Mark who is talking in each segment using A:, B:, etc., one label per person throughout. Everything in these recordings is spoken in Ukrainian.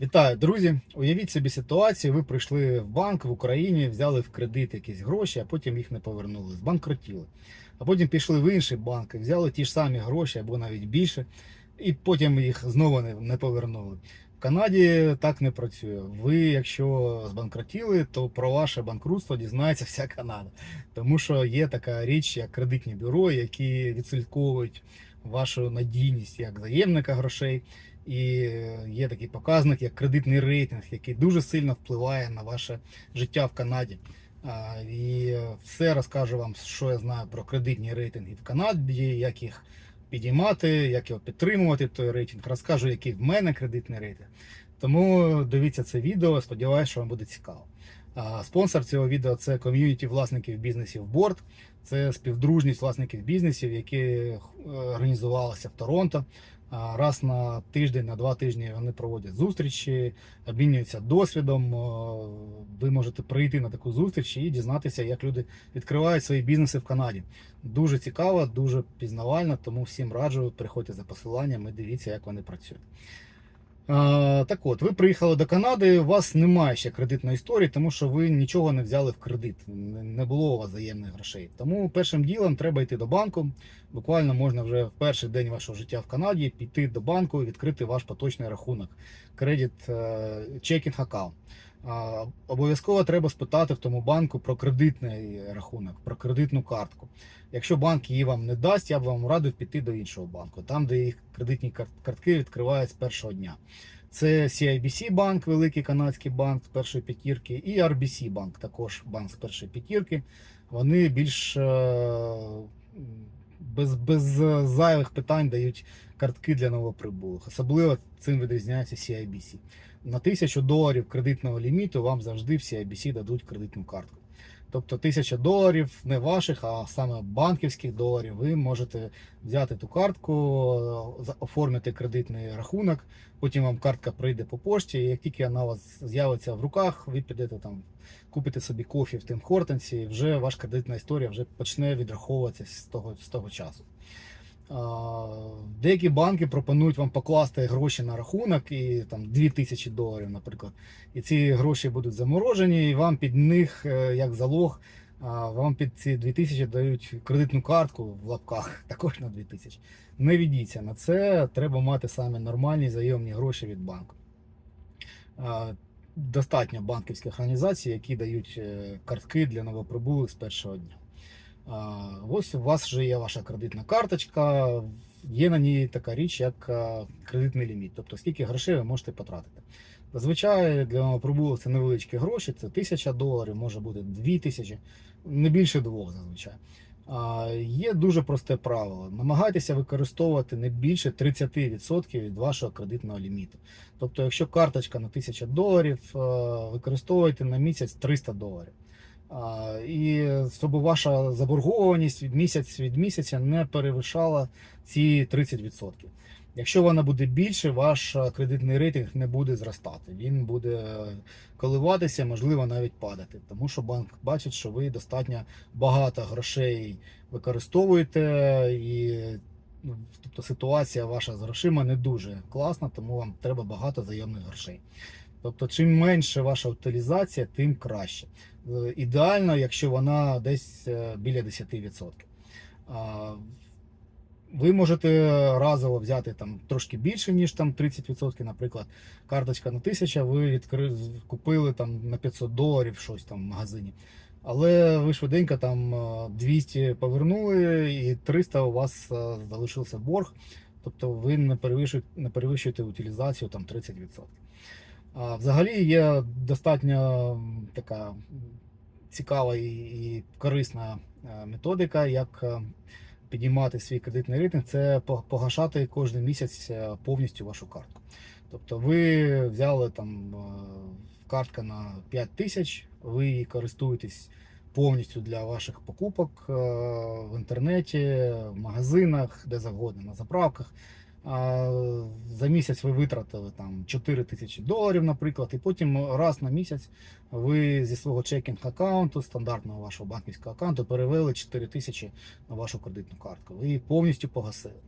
A: Вітаю, друзі! Уявіть собі ситуацію. Ви прийшли в банк в Україні, взяли в кредит якісь гроші, а потім їх не повернули. Збанкротіли. А потім пішли в інший банк взяли ті ж самі гроші або навіть більше, і потім їх знову не, повернули. В Канаді так не працює. Ви, якщо збанкротіли, то про ваше банкрутство дізнається вся Канада. Тому що є така річ, як кредитні бюро, які відслідковують вашу надійність як заємника грошей. І є такий показник, як кредитний рейтинг, який дуже сильно впливає на ваше життя в Канаді. І все розкажу вам, що я знаю про кредитні рейтинги в Канаді, як їх підіймати, як його підтримувати, той рейтинг. Розкажу, який в мене кредитний рейтинг. Тому дивіться це відео, сподіваюся, що вам буде цікаво. Спонсор цього відео це ком'юніті власників бізнесів Борд. Це співдружність власників бізнесів, які е, організувалися в Торонто. Раз на тиждень, на два тижні вони проводять зустрічі, обмінюються досвідом. Ви можете прийти на таку зустріч і дізнатися, як люди відкривають свої бізнеси в Канаді. Дуже цікаво, дуже пізнавально, тому всім раджу приходьте за посиланням і дивіться, як вони працюють. Так от, ви приїхали до Канади, у вас немає ще кредитної історії, тому що ви нічого не взяли в кредит, не було у вас взаємних грошей. Тому першим ділом треба йти до банку. Буквально можна вже в перший день вашого життя в Канаді піти до банку і відкрити ваш поточний рахунок, кредит чекінг аккаунт. Обов'язково треба спитати в тому банку про кредитний рахунок, про кредитну картку. Якщо банк її вам не дасть, я б вам радив піти до іншого банку, там, де їх кредитні картки відкривають з першого дня. Це CIBC банк, великий канадський банк з першої п'ятірки, і RBC банк, також банк з першої п'ятірки. Вони більш е, без, без зайвих питань дають картки для новоприбулих. Особливо цим відрізняється CIBC. На тисячу доларів кредитного ліміту вам завжди в CIBC дадуть кредитну картку. Тобто тисяча доларів не ваших, а саме банківських доларів. Ви можете взяти ту картку, оформити кредитний рахунок. Потім вам картка прийде по пошті. І як тільки вона у вас з'явиться в руках, ви підете там, купите собі кофі в Тим Хортенсі, і вже ваша кредитна історія вже почне відраховуватися з того, з того часу. Деякі банки пропонують вам покласти гроші на рахунок і там 2000 доларів, наприклад. І ці гроші будуть заморожені, і вам під них, е, як залог, вам під ці 2000 дають кредитну картку в лапках, також на 2000. Не ведіться на це, треба мати саме нормальні заємні гроші від банку. Достатньо банківських організацій, які дають е, картки для новоприбулих з першого дня. Ось у вас вже є ваша кредитна карточка, є на ній така річ, як кредитний ліміт, тобто скільки грошей ви можете потратити. Зазвичай для новоприбулих це невеличкі гроші, це 1000 доларів, може бути 2000, не більше двох зазвичай. Є дуже просте правило. Намагайтеся використовувати не більше 30% від вашого кредитного ліміту. Тобто, якщо карточка на 1000 доларів, е, використовуйте на місяць 300 доларів. І щоб ваша заборгованість від місяць від місяця не перевищала ці 30%. Якщо вона буде більше, ваш е, кредитний рейтинг не буде зростати. Він буде е, коливатися, можливо, навіть падати. Тому що банк бачить, що ви достатньо багато грошей використовуєте, і ну, тобто ситуація ваша з грошима не дуже класна, тому вам треба багато заємних грошей. Тобто, чим менше ваша утилізація, тим краще. Е, Ідеально, якщо вона десь е, біля 10%. Ви можете разово взяти там трошки більше, ніж там 30%, наприклад, карточка на 1000, ви відкри... купили там на 500 доларів щось там в магазині. Але ви швиденько там е, 200 повернули і 300 у вас е, залишився борг. Тобто ви не перевищуєте, не перевищуєте утилізацію там 30%. Взагалі є достатньо така цікава і, корисна е, методика, як е, підіймати свій кредитний рейтинг, це погашати кожен місяць е, повністю вашу картку. Тобто ви взяли там картка на 5 тисяч, ви її користуєтесь повністю для ваших покупок в інтернеті, в магазинах, де завгодно, на заправках. За місяць ви витратили там 4 тисячі доларів, наприклад, і потім раз на місяць ви зі свого чекінг аккаунту, стандартного вашого банківського аккаунту, перевели 4 тисячі на вашу кредитну картку. Ви її повністю погасили.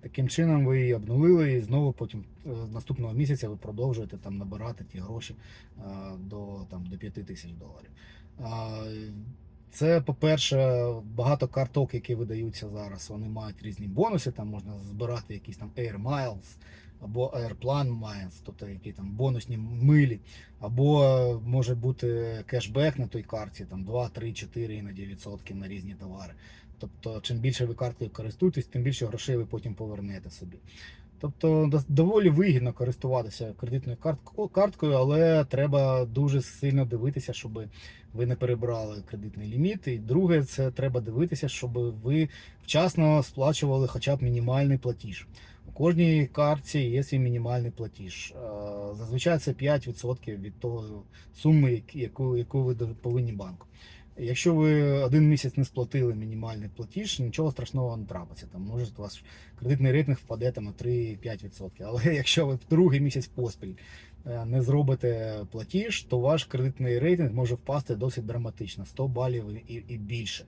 A: Таким чином ви її обнулили і знову потім е, наступного місяця ви продовжуєте там набирати ті гроші е, до, там, до 5 тисяч доларів. Це, по-перше, багато карток, які видаються зараз, вони мають різні бонуси. Там можна збирати якісь там Air Miles або Airplan Miles, тобто які там бонусні милі, або е, може бути кешбек на той карті, там 2, 3, 4 іноді відсотки на різні товари. Тобто, чим більше ви карткою користуєтесь, тим більше грошей ви потім повернете собі. Тобто доволі вигідно користуватися кредитною карткою, але треба дуже сильно дивитися, щоб ви не перебрали кредитний ліміт. І друге, це треба дивитися, щоб ви вчасно сплачували хоча б мінімальний платіж. У кожній картці є свій мінімальний платіж. Е, Зазвичай це 5% від того суми, яку, яку ви повинні банку. Якщо ви один місяць не сплатили мінімальний платіж, нічого страшного не трапиться. Там може у вас кредитний рейтинг впаде там, на 3-5%. Але якщо ви другий місяць поспіль е, не зробите платіж, то ваш кредитний рейтинг може впасти досить драматично 100 балів і, і більше.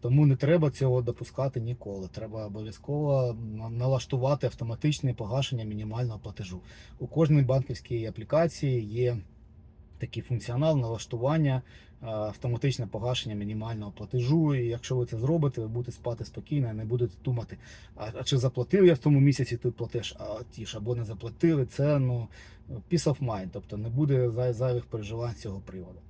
A: Тому не треба цього допускати ніколи. Треба обов'язково налаштувати автоматичне погашення мінімального платежу. У кожній банківській аплікації є такий функціонал налаштування, е, автоматичне погашення мінімального платежу. І якщо ви це зробите, ви будете спати спокійно, і не будете думати, а, чи заплатив я в тому місяці той платеж, а ті ж або не заплатили. Це ну peace of mind, тобто не буде зайвих переживань з цього приводу.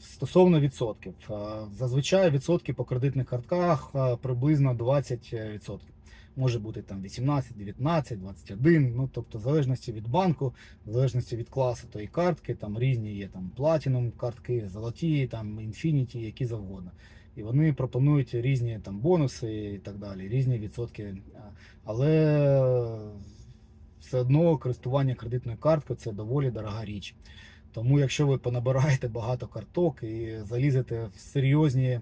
A: Стосовно відсотків, Е, зазвичай відсотки по кредитних картках е, приблизно 20%. Може бути там 18, 19, 21, ну тобто в залежності від банку, в залежності від класу тої картки, там різні є там Platinum картки, золоті, там Infinity, які завгодно. І вони пропонують різні там бонуси і так далі, різні відсотки. Але все одно користування кредитною карткою це доволі дорога річ. Тому якщо ви понабираєте багато карток і залізете в серйозні е,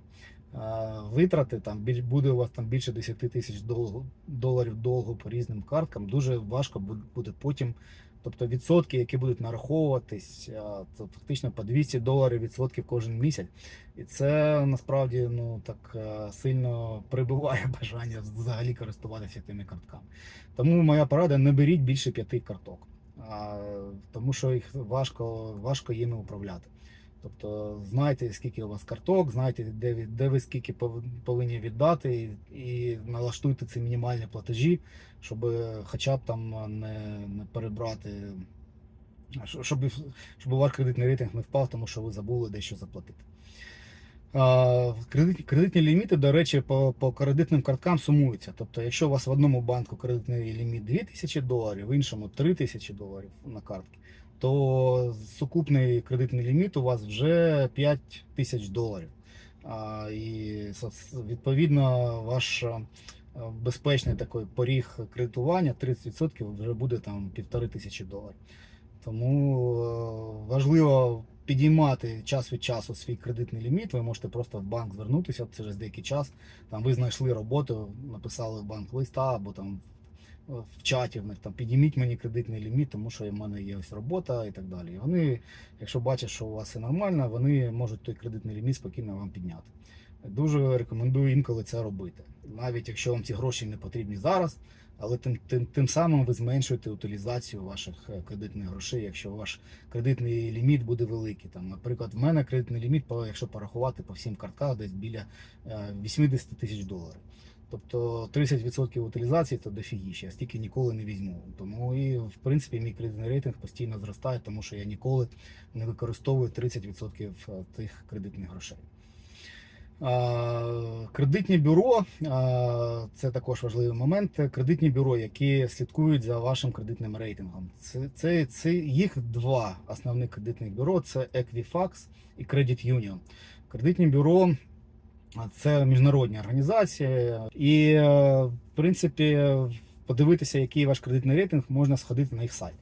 A: витрати, там буде у вас там більше 10 тисяч дол- доларів довго по різним карткам, дуже важко буде потім. Тобто відсотки, які будуть нараховуватись, це фактично по 200 доларів відсотків кожен місяць. І це насправді ну так е, сильно прибиває бажання взагалі користуватися тими картками. Тому моя порада: не беріть більше п'яти карток тому що їх важко, важко їми управляти. Тобто знайте, скільки у вас карток, знайте, де, ви- де ви скільки пов- повинні віддати, і, і налаштуйте ці мінімальні платежі, щоб хоча б там не, не перебрати, щоб, щоб ваш кредитний рейтинг не впав, тому що ви забули дещо заплатити. Кредит, кредитні ліміти, до речі, по, по кредитним карткам сумуються. Тобто, якщо у вас в одному банку кредитний ліміт 2000 доларів, в іншому 3000 доларів на картки, то сукупний кредитний ліміт у вас вже 5000 доларів. А, і відповідно ваш безпечний такий поріг кредитування 30% вже буде там півтори тисячі доларів. Тому е, важливо підіймати час від часу свій кредитний ліміт. Ви можете просто в банк звернутися через деякий час. Там ви знайшли роботу, написали в банк листа або там в в чаті в них там підійміть мені кредитний ліміт, тому що в мене є ось робота і так далі. І вони, якщо бачать, що у вас все нормально, вони можуть той кредитний ліміт спокійно вам підняти. Дуже рекомендую інколи це робити. Навіть якщо вам ці гроші не потрібні зараз, але тим, тим, тим самим ви зменшуєте утилізацію ваших е, кредитних грошей, якщо ваш кредитний ліміт буде великий. Там, наприклад, в мене кредитний ліміт, якщо порахувати по всім картках, десь біля е, 80 тисяч доларів. Тобто 30% утилізації це дофігіше, я стільки ніколи не візьму. Тому і в принципі мій кредитний рейтинг постійно зростає, тому що я ніколи не використовую 30% тих кредитних грошей. Кредитні бюро це також важливий момент. Кредитні бюро, які слідкують за вашим кредитним рейтингом. Це, це, це їх два основних кредитних бюро: це Equifax і Credit Union. Кредитні бюро це міжнародні організації, і е, в принципі подивитися, який ваш кредитний рейтинг, можна сходити на їх сайт.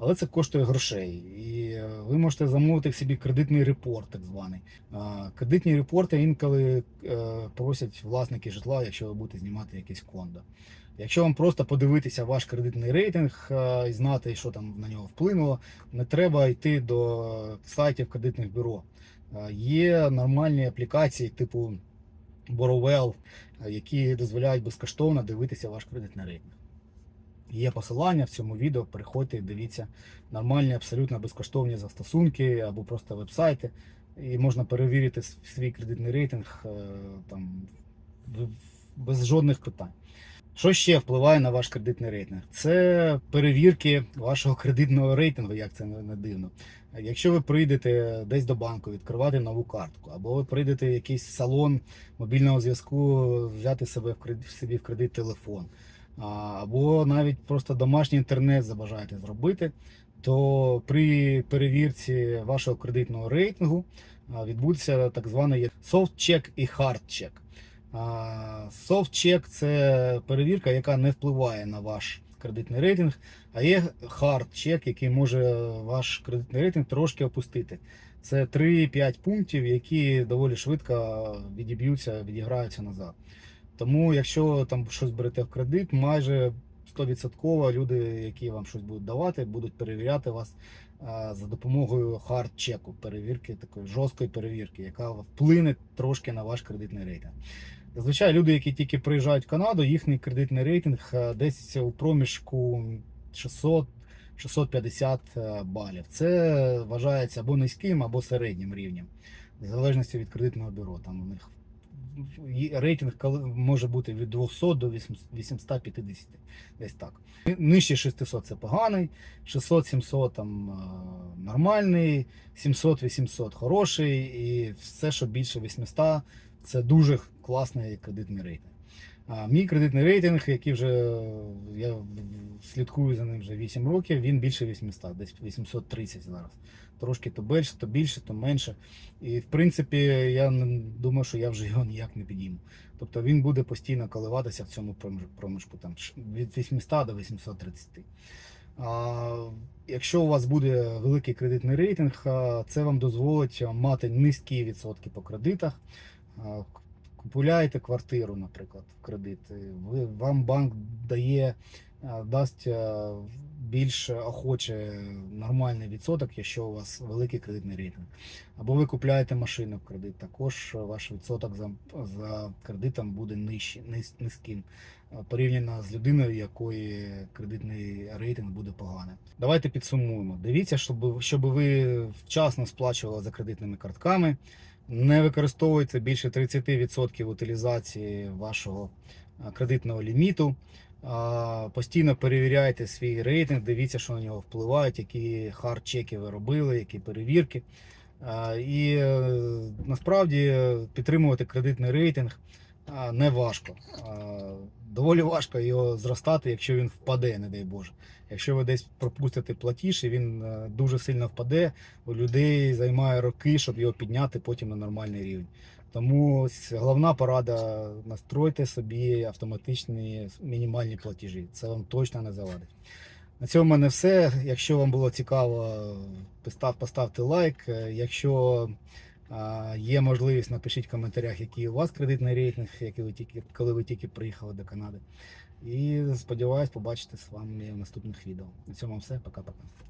A: Але це коштує грошей. І е, ви можете замовити собі кредитний репорт, так званий. Кредитні репорти інколи е, просять власники житла, якщо ви будете знімати якесь кондо. Якщо вам просто подивитися ваш кредитний рейтинг е, і знати, що там на нього вплинуло, не треба йти до сайтів кредитних бюро. Є нормальні аплікації, типу Borrowell, які дозволяють безкоштовно дивитися ваш кредитний рейтинг. Є посилання в цьому відео. Переходьте і дивіться нормальні, абсолютно безкоштовні застосунки або просто вебсайти. І можна перевірити свій кредитний рейтинг е, там, без жодних питань. Що ще впливає на ваш кредитний рейтинг? Це перевірки вашого кредитного рейтингу, як це не дивно. Якщо ви прийдете десь до банку відкривати нову картку, або ви прийдете в якийсь салон мобільного зв'язку, взяти себе в кредит, собі в кредит телефон, або навіть просто домашній інтернет забажаєте зробити, то при перевірці вашого кредитного рейтингу відбудеться так званий check і Soft check – це перевірка, яка не впливає на ваш кредитний рейтинг, а є check, який може ваш кредитний рейтинг трошки опустити. Це 3-5 пунктів, які доволі швидко відіб'ються, відіграються назад. Тому, якщо там щось берете в кредит, майже 100% люди, які вам щось будуть давати, будуть перевіряти вас за допомогою хард чеку, перевірки такої жорсткої перевірки, яка вплине трошки на ваш кредитний рейтинг. Зазвичай люди, які тільки приїжджають в Канаду, їхній кредитний рейтинг е, десь у проміжку 600 650 е, балів. Це вважається або низьким, або середнім рівнем, в залежності від кредитного бюро. Там у них рейтинг може бути від 200 до 850, десь так. Нижче 600 це поганий, 600-700 там е, нормальний, 700-800 хороший, і все, що більше 800, це дуже класний кредитний рейтинг. А мій кредитний рейтинг, який вже я слідкую за ним вже 8 років, він більше 800, десь 830 зараз. Трошки то більше, то більше, то менше. І в принципі, я думаю, що я вже його ніяк не підійму. Тобто він буде постійно коливатися в цьому проміжку там, від 800 до 830. А, якщо у вас буде великий кредитний рейтинг, це вам дозволить мати низькі відсотки по кредитах. А, Купуляєте квартиру, наприклад, в кредит. Вам банк дає, дасть більш охоче нормальний відсоток, якщо у вас великий кредитний рейтинг. Або ви купляєте машину в кредит, також ваш відсоток за, за кредитом буде нижчий, низ, низьким порівняно з людиною, якої кредитний рейтинг буде поганим. Давайте підсумуємо. Дивіться, щоб, щоб ви вчасно сплачували за кредитними картками. Не використовуйте більше 30% утилізації вашого кредитного ліміту. Постійно перевіряйте свій рейтинг, дивіться, що на нього впливають, які хард-чеки ви робили, які перевірки. І е, насправді підтримувати кредитний рейтинг не важко. Доволі важко його зростати, якщо він впаде, не дай Боже. Якщо ви десь пропустите платіж, і він е, дуже сильно впаде, у людей займає роки, щоб його підняти потім на нормальний рівень. Тому головна порада настройте собі автоматичні мінімальні платежі. Це вам точно не завадить. На цьому в мене все. Якщо вам було цікаво, поставте лайк. Е, Якщо є можливість, напишіть в коментарях, який у вас кредитний рейтинг, який ви тільки, коли ви тільки приїхали до Канади. І сподіваюсь побачити з вами в наступних відео. На цьому все. Пока-пока.